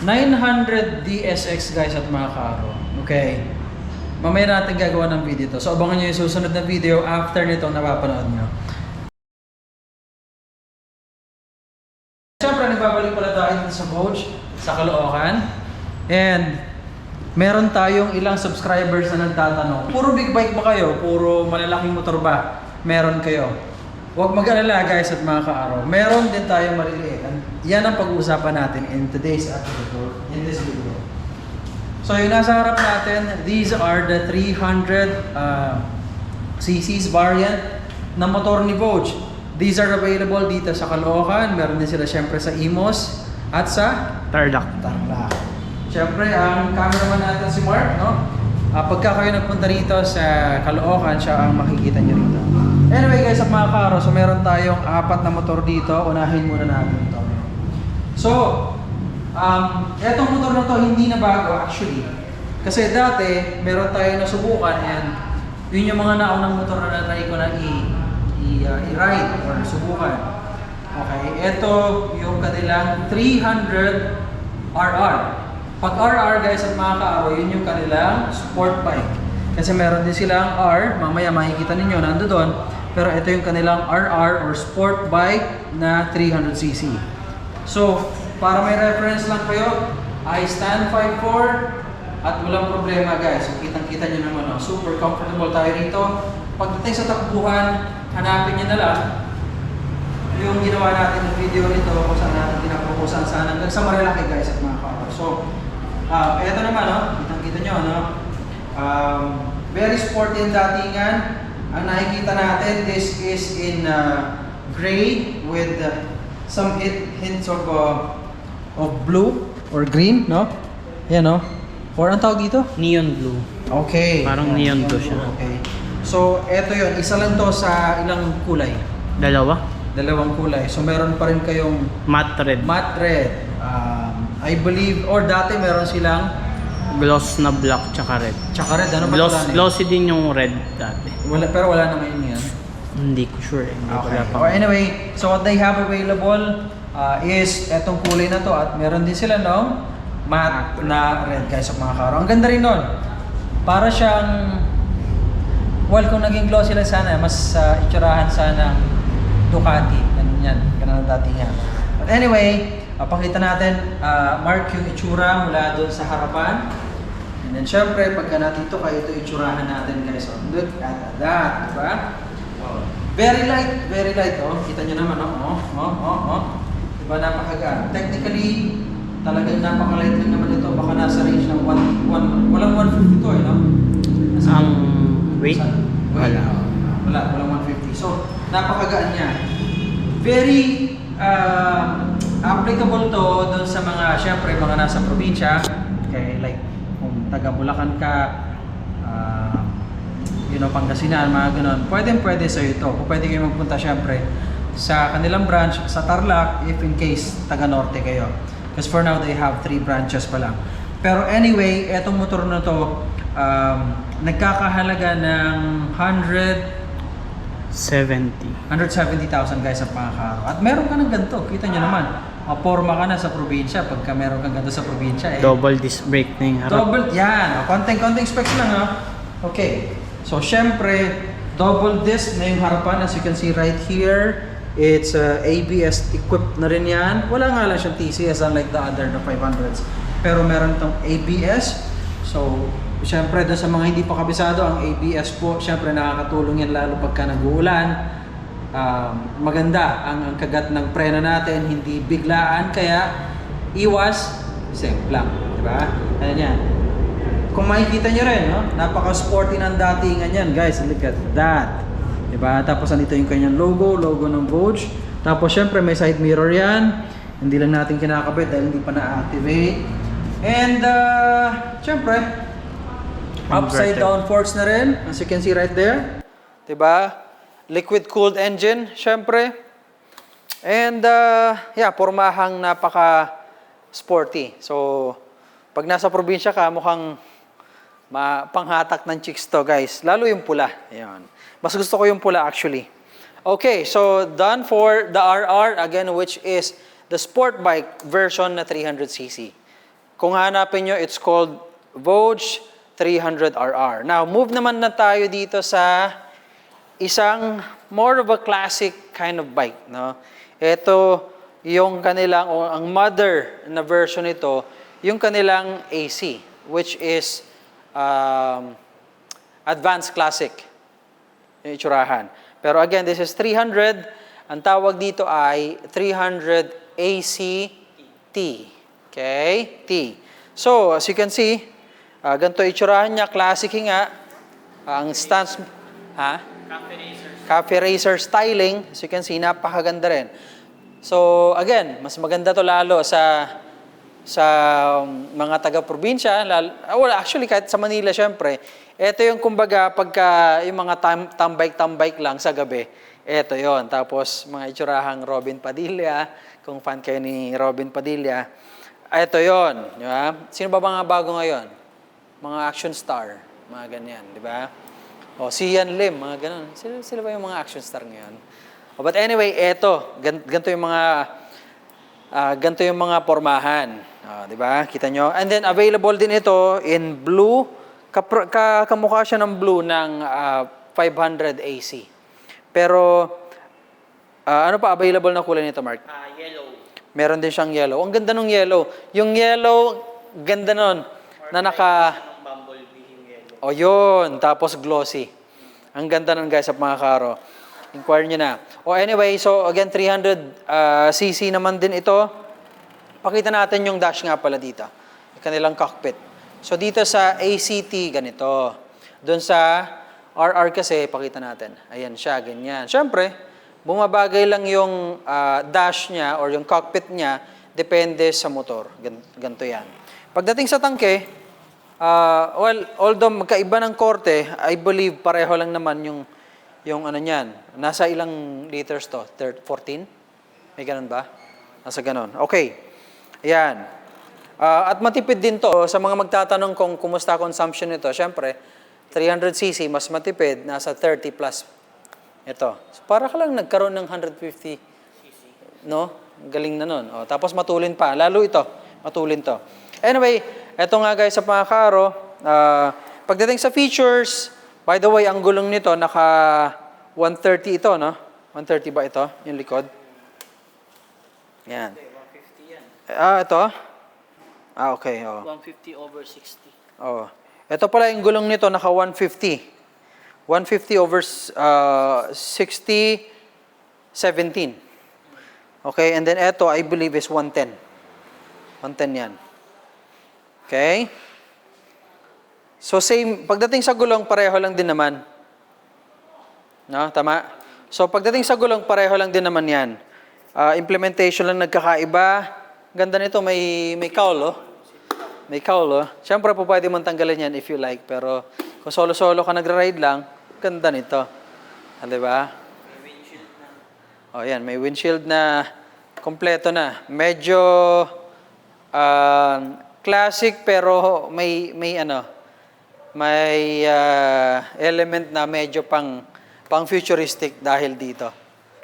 900 DSX guys at mga karo. Okay. Mamaya natin gagawa ng video to. So abangan nyo yung susunod na video after nitong napapanood nyo. Siyempre, nagbabalik pala tayo dito sa coach, sa Caloocan. And meron tayong ilang subscribers na nagtatanong, puro big bike ba kayo? Puro malalaking motor ba? Meron kayo? Huwag mag-alala guys at mga kaaraw. Meron din tayong maliliit. Yan ang pag-uusapan natin in today's episode, in this video. So yung nasa harap natin, these are the 300 uh, cc's variant na motor ni Vogue. These are available dito sa Caloocan. Meron din sila syempre sa Imos at sa Tarlac. Tarlac. Siyempre, ang cameraman natin si Mark, no? Ah, pagka kayo nagpunta rito sa Caloocan, siya ang makikita niyo rito. Mga karo, so meron tayong apat na motor dito. Unahin muna natin ito. So, um, etong motor na to hindi na bago actually. Kasi dati, meron tayong nasubukan and yun yung mga naunang motor na na-try ko na i- i- uh, i-ride or subukan. Okay, ito yung kanilang 300 RR. Pag RR guys at mga kaaro, yun yung kanilang sport bike. Kasi meron din silang R, mamaya makikita ninyo, nando doon. Pero ito yung kanilang RR or sport bike na 300cc. So, para may reference lang kayo, I stand 5'4", at walang problema guys. So, kitang-kita nyo naman, oh, super comfortable tayo rito. Pagdating sa takbuhan, hanapin nyo na lang yung ginawa natin ng video nito kung saan natin pinaproposan sana hanggang sa Marilaki guys at mga kaawar. So, uh, eto naman, no? kitang-kita nyo, no? Um, very sporty ang datingan. Ang nakikita natin, this is in uh, gray with uh, some hint, hints of uh, of blue or green, no? Yan, no? Or ang tawag dito? Neon blue. Okay. Parang neon blue siya. Okay. So, eto yon Isa lang to sa ilang kulay. Dalawa. Dalawang kulay. So, meron pa rin kayong Matte red. matte red. Um, I believe, or dati meron silang Gloss na black tsaka red. tsaka red. Ano ba Gloss, wala na yun? glossy din yung red dati. Wala, pero wala na ngayon yan. Hindi ko sure. eh. Hindi ko Okay. wala pa. Oh, anyway, so what they have available uh, is etong kulay na to at meron din sila no matte na red guys sa mga karo. Ang ganda rin nun. Para siyang well kung naging glossy lang sana mas uh, itsurahan sana ng Ducati. Ganun yan. Ganun ang datingan. But anyway, uh, pakita natin uh, mark yung itsura mula doon sa harapan. And then syempre, pagka nandito kayo, ito itsurahan natin guys. So, look at that. Diba? Very light, very light. Oh, kita nyo naman, oh, oh, oh, oh. oh. Diba, napakagaan. Technically, talagang napaka-light lang naman ito. Baka nasa range ng 1, 1, walang 150 to, eh, no? Nasa- Ang weight? Sa- Wala. Wala, walang 150. So, napakagaan niya. Very uh, applicable to doon sa mga, syempre, mga nasa probinsya. Okay, like, kung taga Bulacan ka, uh, you know, Pangasinan, mga ganun. Pwede, pwede sa ito. Kung pwede kayo magpunta, syempre, sa kanilang branch, sa Tarlac, if in case taga Norte kayo. Because for now, they have three branches pa lang. Pero anyway, etong motor na to, um, nagkakahalaga ng 100 70. 170,000 guys sa pangakaro. At meron ka ng ganito, kita nyo naman. Maporma ka na sa probinsya pagka meron kang ganito sa probinsya. Eh. Double disc brake na yung harap. Double, yan. Konting-konting specs lang ha. Okay. So, syempre, double disc na yung harapan. As you can see right here, it's uh, ABS equipped na rin yan. Wala nga lang siyang TCS unlike the other, the 500s. Pero meron tong ABS. So, syempre, doon sa mga hindi pa kabisado, ang ABS po, syempre nakakatulong yan lalo pagka nag-uulan. Um, maganda ang, ang kagat ng preno natin, hindi biglaan, kaya iwas, safe lang. Di ba? Ayan yan. Kung makikita nyo rin, no? napaka-sporty ng datingan yan, guys. Look at that. Diba? Tapos andito yung kanyang logo, logo ng Vogue. Tapos syempre may side mirror yan. Hindi lang natin kinakabit dahil hindi pa na-activate. And uh, syempre, upside Converter. down forks na rin. As you can see right there. Diba? Liquid cooled engine, syempre. And uh, yeah, pormahang napaka sporty. So, pag nasa probinsya ka, mukhang ma panghatak ng chicks to, guys. Lalo yung pula. Ayan. Mas gusto ko yung pula actually. Okay, so done for the RR again which is the sport bike version na 300cc. Kung hanapin nyo, it's called Vogue 300RR. Now, move naman na tayo dito sa isang more of a classic kind of bike. No? Ito, yung kanilang, o ang mother na version nito, yung kanilang AC, which is um, Advanced Classic yung itsurahan. Pero again, this is 300. Ang tawag dito ay 300 ACT. Okay? T. So, as you can see, uh, ganito itsurahan niya. Classic nga. Ang stance, ha? Cafe racer styling. As you can see, napakaganda rin. So, again, mas maganda to lalo sa sa um, mga taga-probinsya, ah, well, actually kahit sa Manila syempre, ito yung kumbaga pagka yung mga tam- tambike-tambike lang sa gabi, ito yon Tapos mga itsurahang Robin Padilla, kung fan kayo ni Robin Padilla, ito yon di ba? Sino ba mga bago ngayon? Mga action star, mga ganyan, di ba? O si Ian Lim, mga ganun. Sila, sila ba yung mga action star ngayon? O, but anyway, eto, gan- ganito yung mga Ah, ganito yung mga pormahan. Ah, 'Di ba? Kita nyo? And then available din ito in blue. Kapr- ka, kamukha siya ng blue ng ah, 500 AC. Pero ah, ano pa available na kulay nito, Mark? Ah, yellow. Meron din siyang yellow. Ang ganda ng yellow. Yung yellow, ganda nun. Na naka... Anong bumblebee yung yellow? O yun, tapos glossy. Ang ganda nun guys sa mga karo. Inquire nyo na. O anyway, so again, 300 uh, cc naman din ito. Pakita natin yung dash nga pala dito. Yung kanilang cockpit. So dito sa ACT, ganito. Doon sa RR kasi, pakita natin. Ayan siya, ganyan. Siyempre, bumabagay lang yung ah, dash niya or yung cockpit niya, depende sa motor. Gan- ganito yan. Pagdating sa tangke, Ah, well, although magkaiba ng korte, I believe pareho lang naman yung yung ano niyan. Nasa ilang liters to? Thir- 14? May ganun ba? Nasa ganun. Okay. Ayan. Ah, at matipid din to sa mga magtatanong kung kumusta consumption nito. Syempre, 300cc mas matipid, nasa 30 plus. Ito. So, para ka lang nagkaroon ng 150 no? Galing na nun. O, tapos matulin pa. Lalo ito, matulin to. Anyway, eto nga guys sa mga karo, ah, pagdating sa features, by the way, ang gulong nito, naka 130 ito, no? 130 ba ito, yung likod? Yan. 150 yan. Ah, ito? Ah, okay. Oh. 150 over 60. Oh. Ito pala yung gulong nito, naka 150. 150 over uh, 60, 17. Okay, and then ito, I believe is 110. 110 yan. Okay? So same, pagdating sa gulong, pareho lang din naman. No, tama? So pagdating sa gulong, pareho lang din naman yan. Ah, implementation lang nagkakaiba. Ganda nito, may, may cowl, oh. May cowl, oh. Siyempre po pwede mong tanggalin yan if you like, pero kung solo-solo ka nagra-ride lang, ganda nito. Ah, di ba? Oh, yan, may windshield na kompleto na. Medyo ah, classic pero may may ano, may ah, element na medyo pang pang futuristic dahil dito.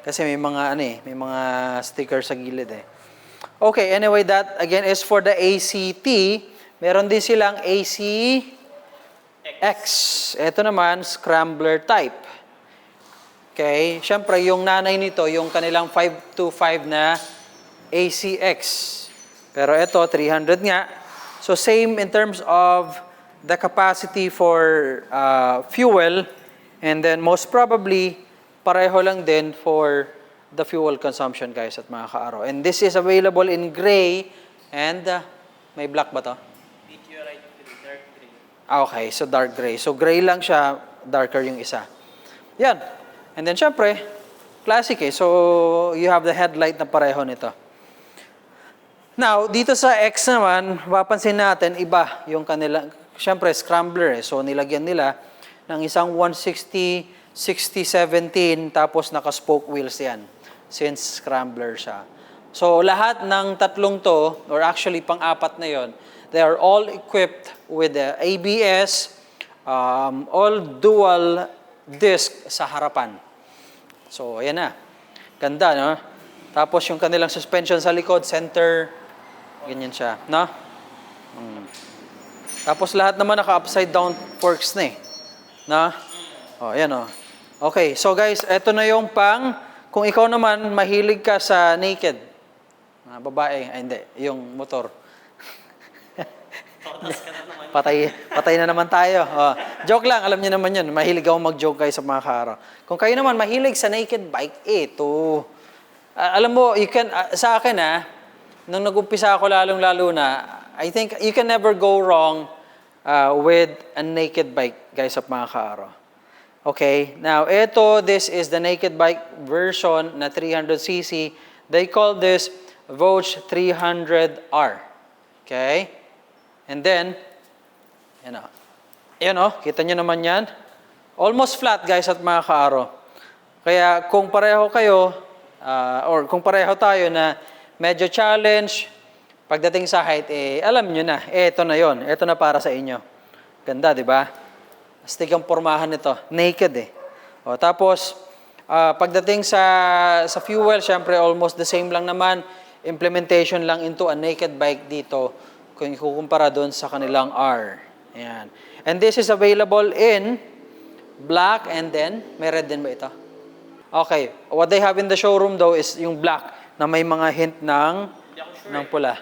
Kasi may mga ano eh, may mga sticker sa gilid eh. Okay, anyway, that again is for the ACT. Meron din silang AC X. Ito naman, scrambler type. Okay, syempre yung nanay nito, yung kanilang 525 na ACX. Pero ito, 300 nga. So same in terms of the capacity for uh, fuel and then most probably pareho lang din for the fuel consumption guys at mga kaaro. And this is available in gray and uh, may black ba to? Meteorite dark green. Ah, okay. So, dark gray. So, gray lang siya, darker yung isa. Yan. And then, syempre, classic eh. So, you have the headlight na pareho nito. Now, dito sa X naman, mapapansin natin, iba yung kanila, syempre, scrambler eh. So, nilagyan nila ng isang 160, 60, 17, tapos naka-spoke wheels yan. Since scrambler siya. So, lahat ng tatlong to, or actually pang-apat na yon, they are all equipped with the ABS, um, all dual disc sa harapan. So, ayan na. Ganda, no? Tapos yung kanilang suspension sa likod, center, ganyan siya, no? Mm. Tapos lahat naman naka-upside down forks na eh. Na? Oh, ayan oh. Okay, so guys, eto na yung pang, kung ikaw naman mahilig ka sa naked, mga babae, ay hindi, yung motor. Na. Patay, patay na naman tayo. Oh. Joke lang, alam niyo naman yun. Mahilig ako mag-joke kayo sa mga karo. Kung kayo naman mahilig sa naked bike, ito. Ah, alam mo, you can, ah, sa akin ah, nung nag-umpisa ako lalong-lalo na, I think you can never go wrong ah, with a naked bike, guys, sa mga karo. Okay, now ito, this is the naked bike version na 300cc. They call this Vogue 300R. Okay? And then, yan o. Yan o, kita nyo naman yan. Almost flat guys at mga kaaro. Kaya kung pareho kayo, ah, or kung pareho tayo na medyo challenge, pagdating sa height, eh, alam nyo na, ito na yon Ito na para sa inyo. Ganda, di ba? Astig ang pormahan nito. Naked eh. O, tapos, ah, pagdating sa, sa fuel, syempre almost the same lang naman. Implementation lang into a naked bike dito kung ikukumpara doon sa kanilang R. Ayan. And this is available in black and then, may red din ba ito? Okay. What they have in the showroom though is yung black na may mga hint ng, ng pula.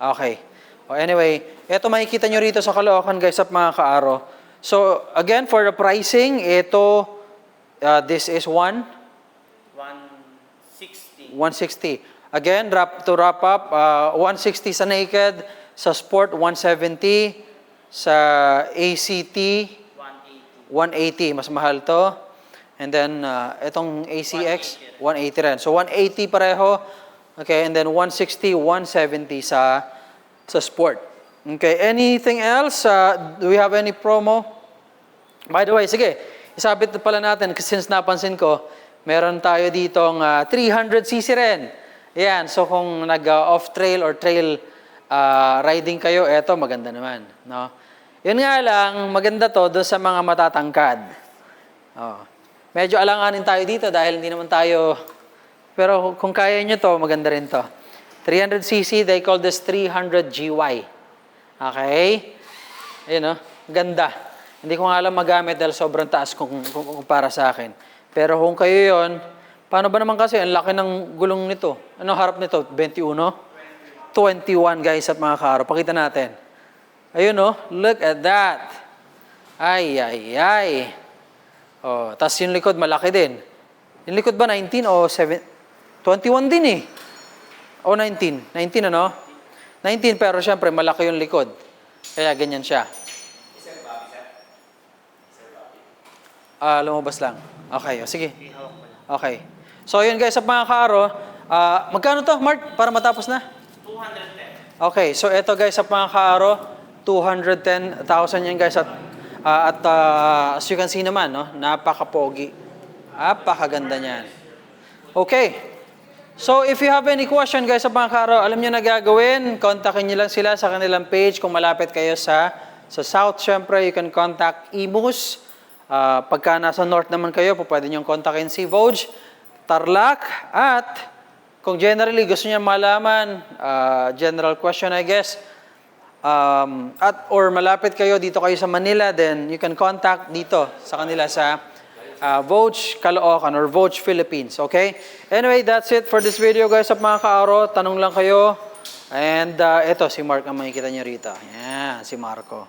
Okay. O anyway, ito makikita nyo rito sa Caloocan guys at mga kaaro. So again, for the pricing, ito, uh, this is 1, 160. 160. Again, wrap, to wrap up, uh, 160 sa naked, sa sport 170, sa ACT 180. 180, mas mahal to. And then, uh, itong ACX, 180 rin. So, 180 pareho. Okay, and then 160, 170 sa, sa sport. Okay, anything else? Uh, do we have any promo? By the way, sige, isabit na pala natin kasi since napansin ko, meron tayo ditong uh, 300cc rin. Yan, so kung nag-off-trail or trail uh, riding kayo, eto maganda naman. No? Yun nga lang, maganda to doon sa mga matatangkad. Oh. Medyo alanganin tayo dito dahil hindi naman tayo... Pero kung kaya nyo to, maganda rin to. 300cc, they call this 300 GY. Okay? Ayun oh, ganda. Hindi ko nga alam magamit dahil sobrang taas kung, kung, kung para sa akin. Pero kung kayo yon, paano ba naman kasi? Ang laki ng gulong nito. Ano harap nito? 21? 21 guys at mga karo. Pakita natin. Ayun oh, look at that. Ay, ay, ay. Oh, tapos yung likod malaki din. Yung likod ba 19 o 7? 21 din eh. O 19. 19 ano? 19 pero syempre malaki yung likod. Kaya ganyan siya. Ah, lumabas lang. Okay, o sige. Mo lang. Okay. So yun guys, sa mga karo, ah, magkano to, Mark, para matapos na? 210. Okay, so eto guys, sa mga kaaro, 210,000 yan guys. At, ah, at ah, as you can see naman, no, napaka-pogi. Napakaganda niyan. Okay. So if you have any question guys sa mga kaaro, alam niyo na gagawin, kontakin niyo lang sila sa kanilang page. Kung malapit kayo sa, sa South, syempre, you can contact Imus. Ah, pagka nasa North naman kayo, po pwede niyong kontakin si Vogue, Tarlac, at kung generally gusto niya malaman, ah, general question I guess, um, at or malapit kayo dito kayo sa Manila, then you can contact dito sa kanila sa uh, Vogue Caloocan or Vogue Philippines, okay? Anyway, that's it for this video guys at mga kaaro. Tanong lang kayo. And uh, ito, si Mark ang makikita niyo rito. Yan, si Marco.